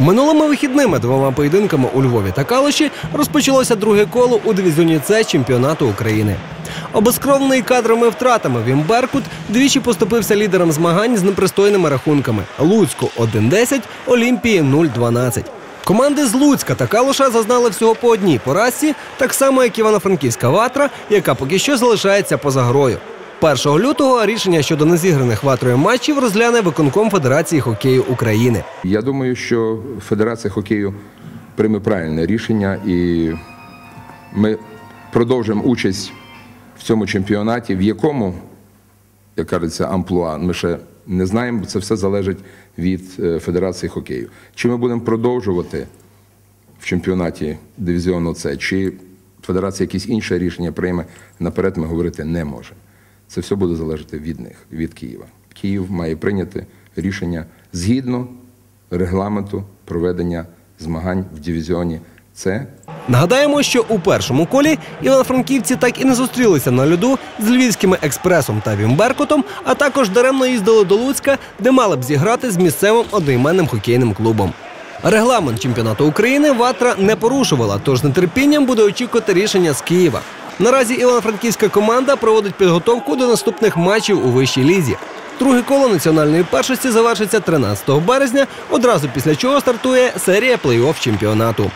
Минулими вихідними двома поєдинками у Львові та Калуші розпочалося друге коло у дивізіоні С чемпіонату України. Обескровлений кадрами втратами він Беркут двічі поступився лідерам змагань з непристойними рахунками: Луцьку 1-10, Олімпії 0-12. Команди з Луцька та Калуша зазнали всього по одній поразці, так само як Івано-Франківська ватра, яка поки що залишається поза грою. 1 лютого рішення щодо незіграних ватрою матчів розгляне виконком Федерації хокею України. Я думаю, що Федерація хокею прийме правильне рішення, і ми продовжимо участь в цьому чемпіонаті, в якому, як кажеться, амплуа, ми ще не знаємо, бо це все залежить від е, Федерації хокею. Чи ми будемо продовжувати в чемпіонаті дивізіону С, чи Федерація якесь інше рішення прийме, наперед ми говорити не може. Це все буде залежати від них, від Києва. Київ має прийняти рішення згідно регламенту проведення змагань в дивізіоні С Нагадаємо, що у першому колі івано-франківці так і не зустрілися на льоду з львівськими експресом та Вімберкотом, а також даремно їздили до Луцька, де мали б зіграти з місцевим одноіменним хокейним клубом. Регламент чемпіонату України Ватра не порушувала, тож нетерпінням буде очікувати рішення з Києва. Наразі івано-франківська команда проводить підготовку до наступних матчів у вищій лізі. Друге коло національної першості завершиться 13 березня, одразу після чого стартує серія плей-офф чемпіонату.